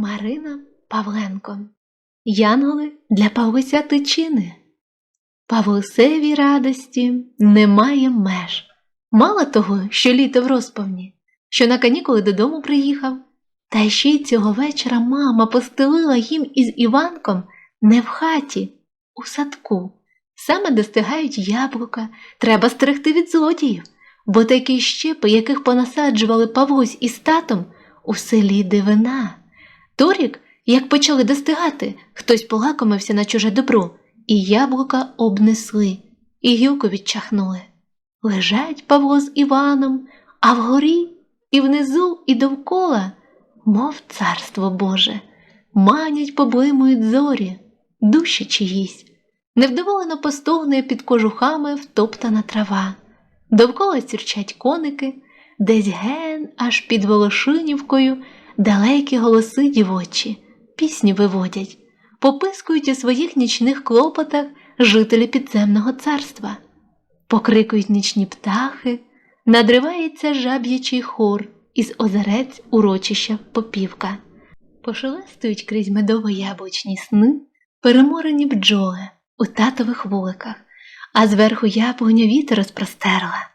Марина Павленко. Янголи для Павлуся Тичини. Павлусевій радості немає меж. Мало того, що літо в розповні, що на канікули додому приїхав, та ще й цього вечора мама постелила їм із Іванком не в хаті, у садку. Саме достигають яблука, треба стерегти від злодіїв, бо такі щепи, яких понасаджували Павлусь із татом, у селі дивина. Торік, як почали достигати, хтось полакомився на чуже добро, і яблука обнесли, і гілку відчахнули. Лежать Павло з Іваном, а вгорі, і внизу, і довкола, мов царство Боже, манять, поблимують зорі, душі чиїсь. Невдоволено постогне під кожухами втоптана трава. Довкола сірчать коники, десь ген аж під Волошинівкою далекі голоси дівочі, пісні виводять, попискують у своїх нічних клопотах жителі підземного царства, покрикують нічні птахи, надривається жаб'ячий хор із озерець урочища попівка, пошелестують крізь медово-яблучні сни, переморені бджоли у татових вуликах, а зверху яблуня вітер розпростерла,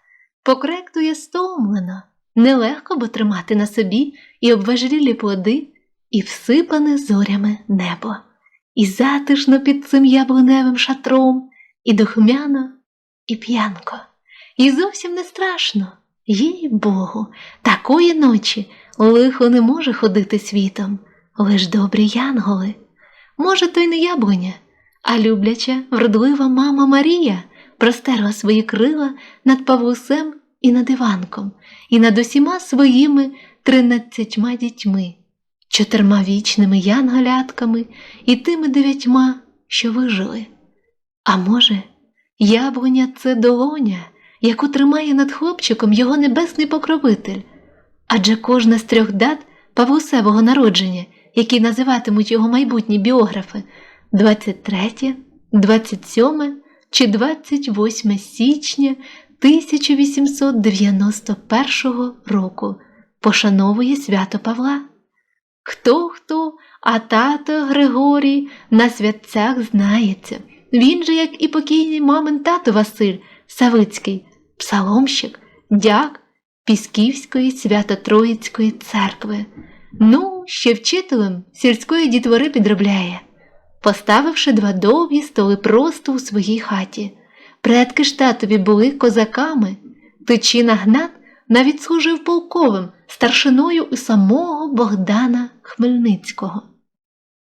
покректує стомлено, нелегко бо тримати на собі і обважрілі плоди, і всипане зорями небо, і затишно під цим яблуневим шатром, і духмяно, і п'янко, і зовсім не страшно, їй Богу, такої ночі лихо не може ходити світом, лиш добрі янголи. Може, то й не яблуня, а любляча, вродлива мама Марія простерла свої крила над Павлусем і над Іванком, і над усіма своїми тринадцятьма дітьми, чотирма вічними янголятками і тими дев'ятьма, що вижили. А може, яблуня це долоня, яку тримає над хлопчиком його небесний покровитель, адже кожна з трьох дат Павлусевого народження, які називатимуть його майбутні біографи, 23, 27 чи 28 січня 1891 року пошановує свято Павла. Хто хто, а тато Григорій на святцях знається. Він же, як і покійний мамин тато Василь Савицький, псаломщик, дяк Пісківської свято-Троїцької церкви. Ну, ще вчителем сільської дітвори підробляє поставивши два довгі столи просто у своїй хаті. Предки ж татові були козаками. Тичина Гнат навіть служив полковим старшиною у самого Богдана Хмельницького.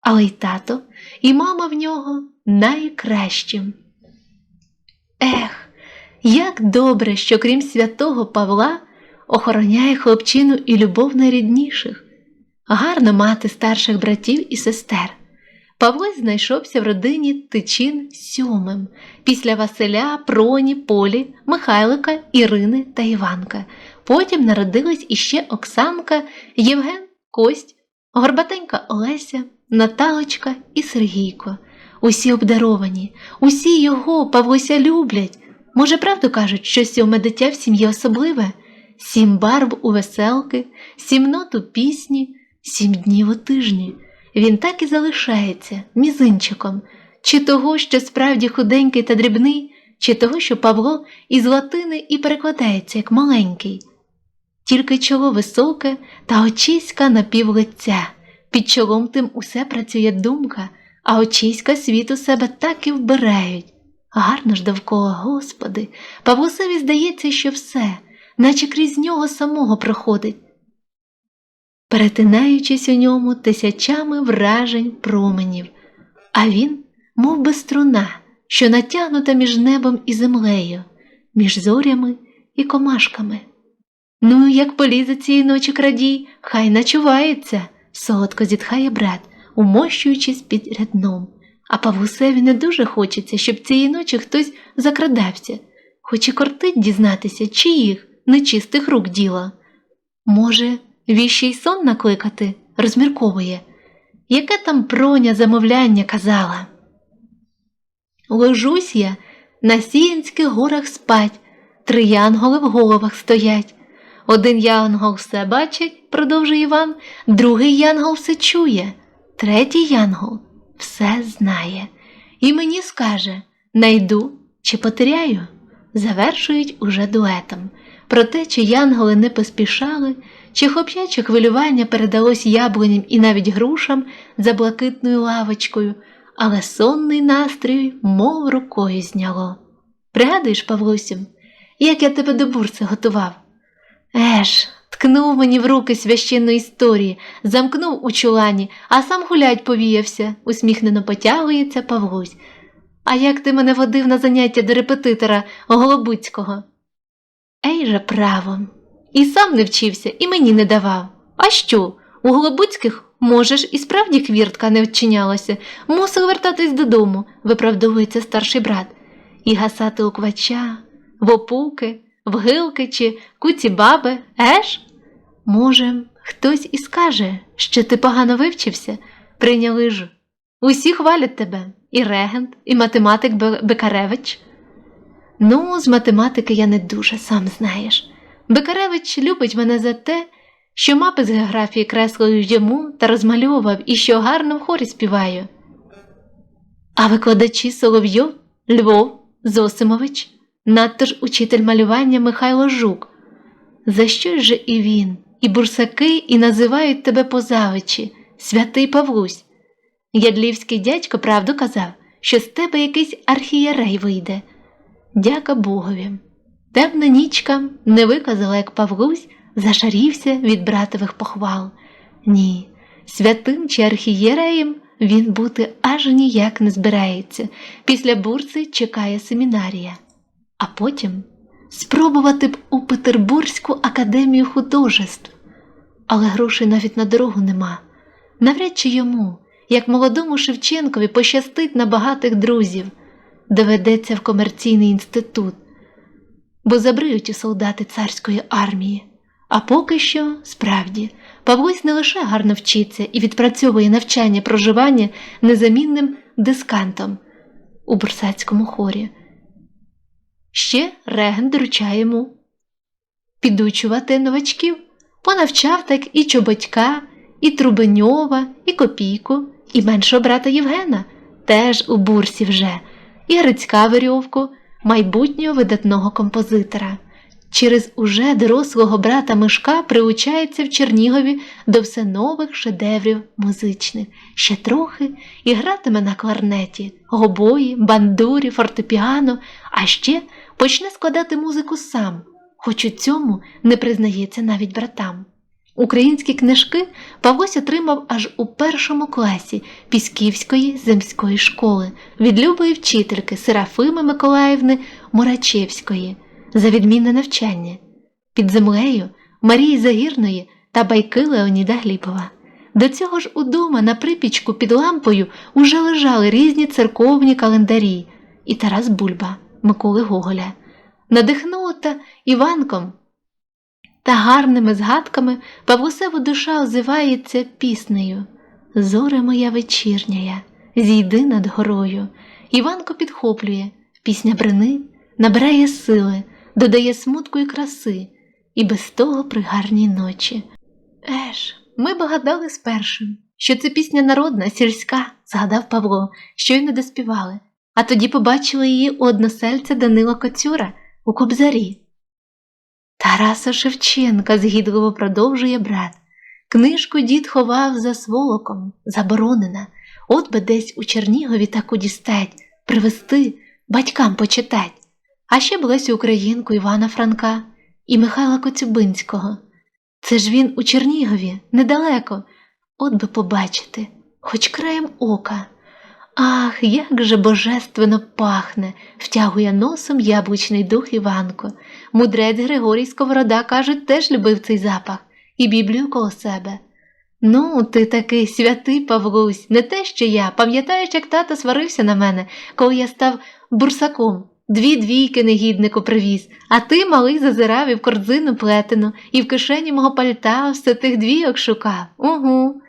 Але й тато, і мама в нього найкращим. Ех, як добре, що крім святого Павла охороняє хлопчину і любов найрідніших, гарно мати старших братів і сестер. Павло знайшовся в родині Тичин сьомим, після Василя, Проні, Полі, Михайлика, Ірини та Іванка. Потім народились іще Оксанка, Євген, Кость, Горбатенька Олеся, Наталочка і Сергійко. Усі обдаровані, усі його Павлуся люблять. Може, правду кажуть, що сьоме дитя в сім'ї особливе, сім барв у веселки, сім нот у пісні, сім днів у тижні він так і залишається мізинчиком, чи того, що справді худенький та дрібний, чи того, що Павло із латини і перекладається як маленький, тільки чоло високе та очиська напівлиця, під чолом тим усе працює думка, а очиська світ у себе так і вбирають. Гарно ж довкола, Господи, Павлусеві здається, що все, наче крізь нього самого проходить перетинаючись у ньому тисячами вражень променів, а він, мов би струна, що натягнута між небом і землею, між зорями і комашками. Ну, як полізе цієї ночі крадій, хай начувається, солодко зітхає брат, умощуючись під рядном. А Павлусеві не дуже хочеться, щоб цієї ночі хтось закрадався, хоч і кортить дізнатися, чиїх нечистих рук діла. Може, віщий сон накликати, розмірковує, яке там проня замовляння казала. Ложусь я на сіянських горах спать, три янголи в головах стоять. Один янгол все бачить, продовжує Іван, другий янгол все чує, третій янгол все знає. І мені скаже найду чи потеряю, завершують уже дуетом. Про те, чи янголи не поспішали, чи хлоп'яче хвилювання передалось яблуням і навіть грушам за блакитною лавочкою, але сонний настрій, мов рукою зняло. Пригадуєш, Павлусю, як я тебе до бурси готував? Еш, ткнув мені в руки священної історії, замкнув у чулані, а сам гулять повіявся, усміхнено потягується Павлусь. А як ти мене водив на заняття до репетитора Голобуцького? Ей же право. І сам не вчився, і мені не давав. А що? У Голобуцьких, можеш, і справді хвіртка не вчинялася, мусив вертатись додому, виправдовується старший брат, і гасати у квача, в опуки, в гилки чи куці баби, еш? Може, хтось і скаже, що ти погано вивчився, прийняли ж. Усі хвалять тебе, і регент, і математик Бекаревич. Ну, з математики я не дуже, сам знаєш. Бекаревич любить мене за те, що мапи з географії креслою йому та розмальовував і що гарно в хорі співаю. А викладачі Соловйов, Львов, Зосимович, надто ж учитель малювання Михайло Жук. За що ж і він, і бурсаки, і називають тебе позавичі, святий Павлусь. Ядлівський дядько правду казав, що з тебе якийсь архієрей вийде. Дяка Богові. Темна нічка не виказала, як Павлусь зашарівся від братових похвал. Ні, святим чи архієреєм він бути аж ніяк не збирається. Після бурси чекає семінарія. А потім спробувати б у Петербурзьку академію художеств. Але грошей навіть на дорогу нема. Навряд чи йому, як молодому Шевченкові, пощастить на багатих друзів, доведеться в комерційний інститут, бо забриють солдати царської армії. А поки що, справді, Павлось не лише гарно вчиться і відпрацьовує навчання проживання незамінним дискантом у бурсацькому хорі. Ще регент доручає йому підучувати новачків, понавчав так і Чоботька, і Трубеньова, і Копійку, і меншого брата Євгена, теж у бурсі вже, і Грицька Верьовку, майбутнього видатного композитора. Через уже дорослого брата Мишка приучається в Чернігові до все нових шедеврів музичних. Ще трохи і гратиме на кларнеті, гобої, бандурі, фортепіано, а ще почне складати музику сам, хоч у цьому не признається навіть братам. Українські книжки Павлось отримав аж у першому класі Пісківської земської школи від любої вчительки Серафими Миколаївни Мурачевської за відмінне навчання, під землею Марії Загірної та байки Леоніда Гліпова. До цього ж удома на припічку під лампою уже лежали різні церковні календарі і Тарас Бульба Миколи Гоголя. Надихнута Іванком та гарними згадками Павлусева душа озивається піснею Зоре моя вечірняя, зійди над горою. Іванко підхоплює, пісня брини, набирає сили, додає смутку і краси, і без того при гарній ночі. Еш, ми б гадали спершу, що це пісня народна, сільська, згадав Павло, що й не доспівали, а тоді побачили її у односельця Данила Коцюра у Кобзарі. Тараса Шевченка, згідливо продовжує брат. Книжку дід ховав за сволоком, заборонена, от би десь у Чернігові таку дістать, привезти, батькам почитать. А ще Лесю Українку Івана Франка і Михайла Коцюбинського. Це ж він у Чернігові, недалеко, от би побачити, хоч краєм ока. Ах, як же божественно пахне, втягує носом яблучний дух Іванко. Мудрець Григорій Сковорода, кажуть, теж любив цей запах і Біблію коло себе. Ну, ти такий святий Павлусь, не те, що я. Пам'ятаєш, як тато сварився на мене, коли я став бурсаком. Дві двійки негіднику привіз, а ти, малий, зазирав і в корзину плетену, і в кишені мого пальта все тих двійок шукав. Угу.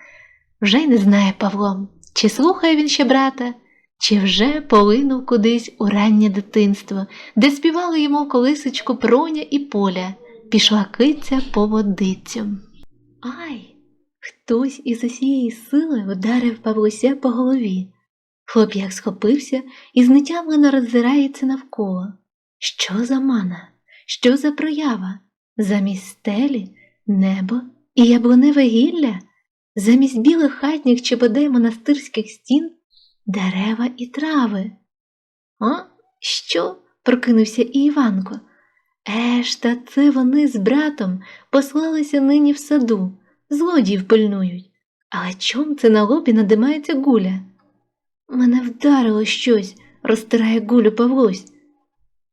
Вже й не знає Павло, чи слухає він ще брата, чи вже полинув кудись у раннє дитинство, де співали йому колисочку проня і поля, пішла киця по водицю. Ай! Хтось із усієї сили вдарив Павлуся по голові. Хлоп'як схопився і знетямлено роззирається навколо. Що за мана? Що за проява? Замість стелі, небо і яблуневе гілля, замість білих хатніх чи бодай монастирських стін, дерева і трави. А? Що? прокинувся і Іванко. Еж, та це вони з братом послалися нині в саду, злодіїв пильнують. Але чом це на лобі надимається гуля? Мене вдарило щось, розтирає гулю Павлусь.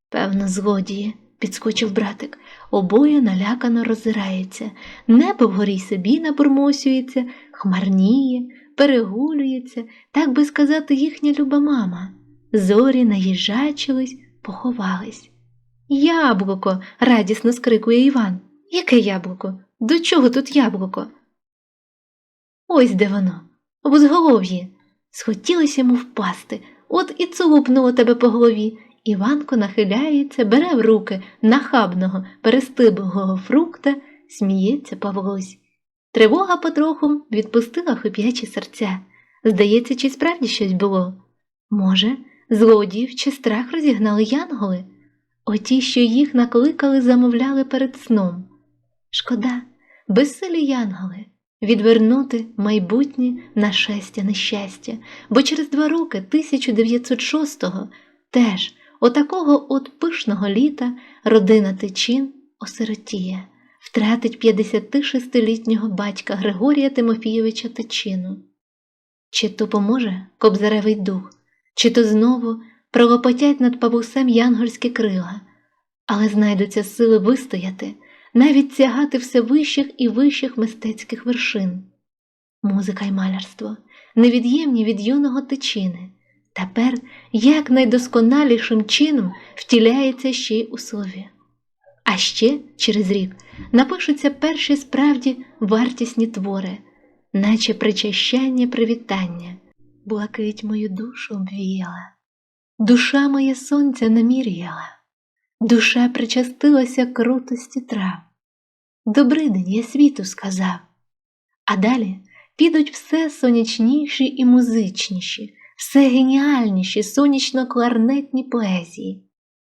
Певно, злодії, підскочив братик, обоє налякано роззирається, небо вгорі собі набурмосюється, хмарніє, перегулюється, так би сказати, їхня люба мама. Зорі наїжачились, поховались. Яблуко. радісно скрикує Іван. Яке яблуко? До чого тут яблуко? Ось де воно, в узголов'ї. Схотілося йому впасти, от і цупнуло тебе по голові. Іванко нахиляється, бере в руки нахабного, перестиблого фрукта, сміється Павлусь. Тривога потроху відпустила хип'ячі серця. Здається, чи справді щось було? Може, злодіїв чи страх розігнали янголи? Оті, що їх накликали, замовляли перед сном. Шкода, безсилі янголи, відвернути майбутнє нашестя нещастя, бо через два роки 1906-го теж отакого от пишного літа родина Тичин осиротіє, втратить 56-літнього батька Григорія Тимофійовича Тичину. Чи то поможе кобзаревий дух, чи то знову пролопотять над павусем янгольські крила, але знайдуться сили вистояти, навіть сягати все вищих і вищих мистецьких вершин. Музика й малярство невід'ємні від юного тичини, тепер як найдосконалішим чином втіляється ще й у слові. А ще через рік напишуться перші справді вартісні твори, наче причащання привітання, блакить мою душу обвіяла. Душа моє сонця наміряла, душа причастилася крутості трав. Добрий день я світу сказав, а далі підуть все сонячніші і музичніші, все геніальніші сонячно-кларнетні поезії,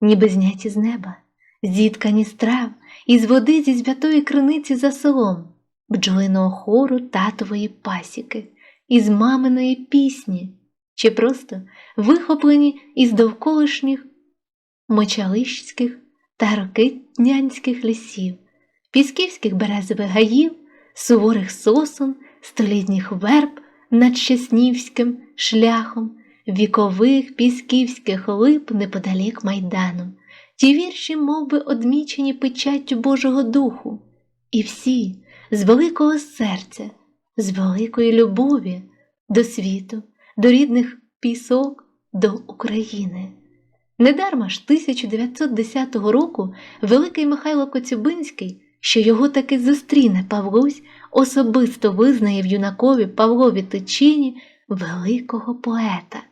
ніби зняті з неба, зіткані з трав, із води зі святої криниці за селом, бджолиного хору татової пасіки, із маминої пісні чи просто вихоплені із довколишніх мочалищських та рокитнянських лісів, пісківських березових гаїв, суворих сосон, столітніх верб над Щаснівським шляхом, вікових пісківських лип неподалік майдану, ті вірші мов би, одмічені печаттю Божого Духу, і всі з великого серця, з великої любові до світу до рідних пісок, до України. Недарма ж 1910 року великий Михайло Коцюбинський, що його таки зустріне Павлусь, особисто визнає в юнакові Павлові Тичині великого поета.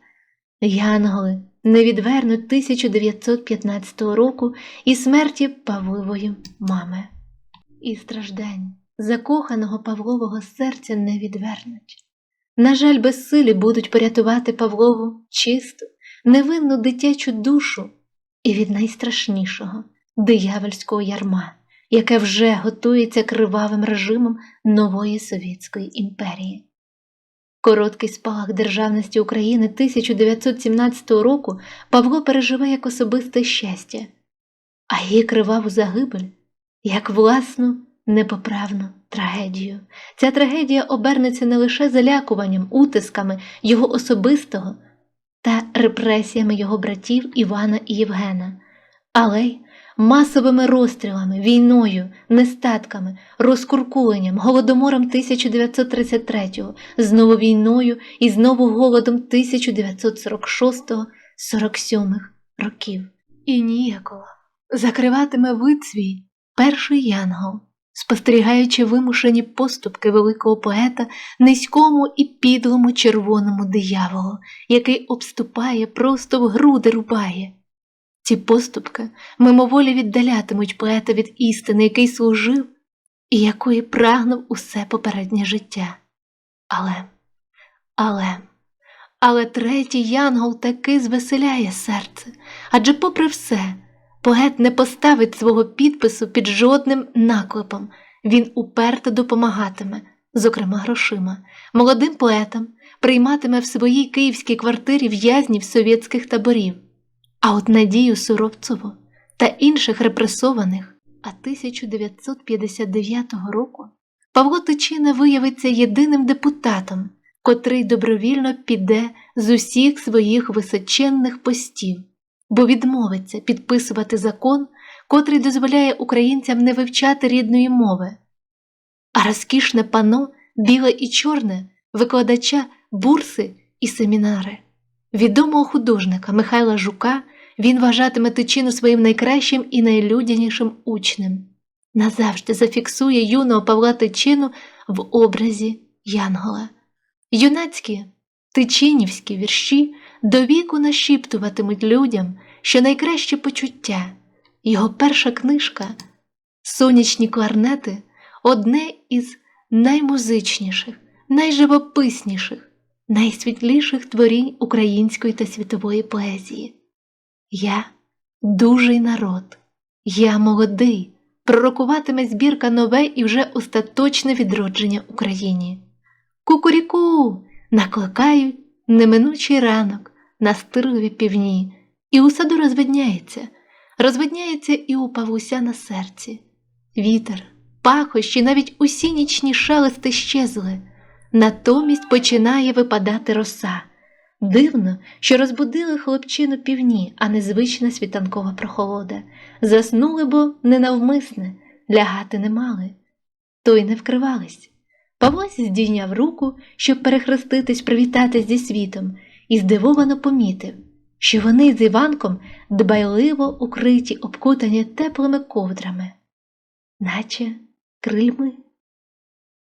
Янголи не відвернуть 1915 року і смерті Павливої мами. І страждань закоханого Павлового серця не відвернуть. На жаль, безсилі будуть порятувати Павлову чисту, невинну дитячу душу і від найстрашнішого диявольського ярма, яке вже готується кривавим режимом нової Совєтської імперії. Короткий спалах державності України 1917 року Павло переживе як особисте щастя, а її криваву загибель як власну непоправну трагедію. Ця трагедія обернеться не лише залякуванням, утисками його особистого та репресіями його братів Івана і Євгена, але й масовими розстрілами, війною, нестатками, розкуркуленням, голодомором 1933-го, знову війною і знову голодом 1946-47 років. І ніяково закриватиме вид свій перший янгол спостерігаючи вимушені поступки великого поета низькому і підлому червоному дияволу, який обступає, просто в груди рубає. Ці поступки мимоволі віддалятимуть поета від істини, який служив і якої прагнув усе попереднє життя. Але, але, але третій янгол таки звеселяє серце, адже, попри все, поет не поставить свого підпису під жодним наклепом, він уперто допомагатиме, зокрема грошима, молодим поетам, прийматиме в своїй київській квартирі в'язнів совєтських таборів. А от Надію Суровцову та інших репресованих, а 1959 року Павло Тичина виявиться єдиним депутатом, котрий добровільно піде з усіх своїх височенних постів, бо відмовиться підписувати закон, котрий дозволяє українцям не вивчати рідної мови. А розкішне пано, біле і чорне, викладача бурси і семінари. Відомого художника Михайла Жука він вважатиме тичину своїм найкращим і найлюдянішим учнем. Назавжди зафіксує юного Павла Тичину в образі Янгола. Юнацькі тичинівські вірші довіку нашіптуватимуть людям, що найкраще почуття. Його перша книжка Сонячні кларнети одне із наймузичніших, найживописніших, найсвітліших творінь української та світової поезії. Я дужий народ, я молодий, пророкуватиме збірка нове і вже остаточне відродження Україні. Кукуріку накликають неминучий ранок на стирливі півні, і у саду розвидняється, розвидняється і у Павлуся на серці. Вітер, пахощі, навіть усі нічні шелести щезли, натомість починає випадати роса. Дивно, що розбудили хлопчину півні, а не звична світанкова прохолода. Заснули, бо ненавмисне, лягати не мали, то й не вкривались. Павлось здійняв руку, щоб перехреститись, привітатись зі світом, і здивовано помітив, що вони з Іванком дбайливо укриті, обкутані теплими ковдрами, наче крильми